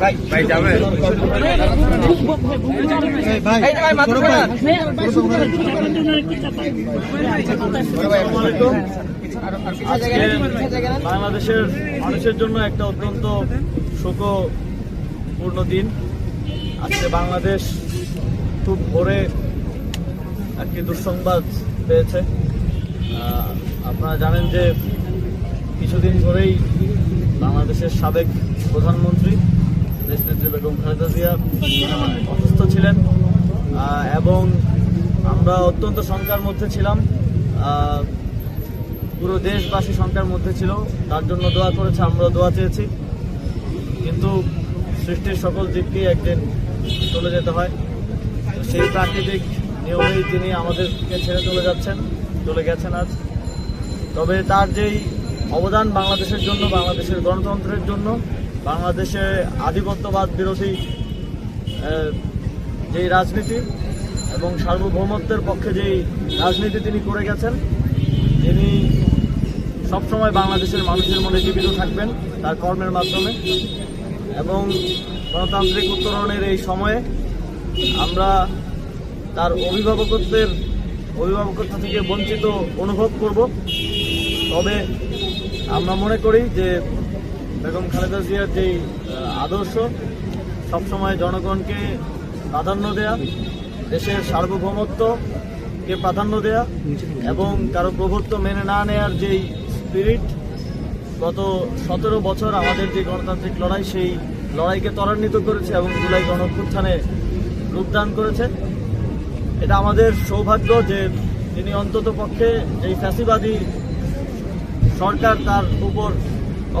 ভাই যাবে। আজকে বাংলাদেশের মানুষের জন্য একটা অত্যন্ত শোকপূর্ণ দিন। আজকে বাংলাদেশ খুব ভোরে একটি দুঃসংবাদ পেয়েছে। আপনারা জানেন যে কিছুদিন ধরেই বাংলাদেশের সাবেক প্রধানমন্ত্রী বেগম খালেদা জিয়া অসুস্থ ছিলেন। এবং আমরা অত্যন্ত শঙ্কার মধ্যে ছিলাম। পুরো দেশবাসী শঙ্কার মধ্যে ছিল। তার জন্য দোয়া করেছে আমরা দোয়া চেয়েছি। কিন্তু সৃষ্টির সকল দিককেই একদিন চলে যেতে হয়। সেই প্রাকৃতিক নিয়মেই তিনি আমাদেরকে ছেড়ে চলে যাচ্ছেন, চলে গেছেন আজ। তবে তার যেই অবদান বাংলাদেশের জন্য, বাংলাদেশের গণতন্ত্রের জন্য বাংলাদেশে আধিপত্যবাদ বিরোধী যেই রাজনীতি এবং সার্বভৌমত্বের পক্ষে যেই রাজনীতি তিনি করে গেছেন, তিনি সবসময় বাংলাদেশের মানুষের মনে জীবিত থাকবেন তার কর্মের মাধ্যমে। এবং গণতান্ত্রিক উত্তরণের এই সময়ে আমরা তার অভিভাবকত্বের, অভিভাবকত্ব থেকে বঞ্চিত অনুভব করব। তবে আমরা মনে করি যে বেগম খালেদা জিয়ার যেই আদর্শ, সবসময় জনগণকে প্রাধান্য দেয়া, দেশের সার্বভৌমত্বকে প্রাধান্য দেয়া, এবং কারও প্রভুত্ব মেনে না নেয়ার যেই স্পিরিট গত সতেরো বছর আমাদের যে গণতান্ত্রিক লড়াই, সেই লড়াইকে ত্বরান্বিত করেছে এবং জুলাই গণঅভ্যুত্থানে রূপদান করেছে। এটা আমাদের সৌভাগ্য যে তিনি অন্তত পক্ষে এই ফ্যাসিবাদী সরকার তার উপর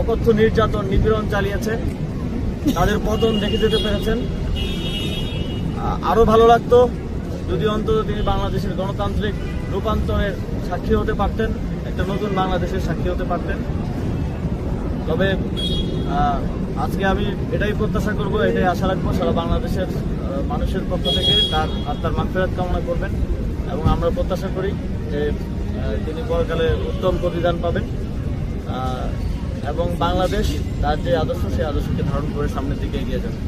অকথ্য নির্যাতন, নিপীড়ন চালিয়েছে। তাদের পতন দেখে যেতে পেরেছেন। আরও ভালো লাগতো যদি অন্তত তিনি বাংলাদেশের গণতান্ত্রিক রূপান্তরের সাক্ষী হতে পারতেন, একটা নতুন বাংলাদেশের সাক্ষী হতে পারতেন। তবে আজকে আমি এটাই প্রত্যাশা করব, এটাই আশা রাখব, সারা বাংলাদেশের মানুষের পক্ষ থেকে তার আত্মার মাগফিরাত কামনা করবেন এবং আমরা প্রত্যাশা করি যে তিনি পরকালে উত্তম প্রতিদান পাবেন। এবং বাংলাদেশ তার যে আদর্শ সেই আদর্শকে ধারণ করে সামনের দিকে এগিয়ে যাবে।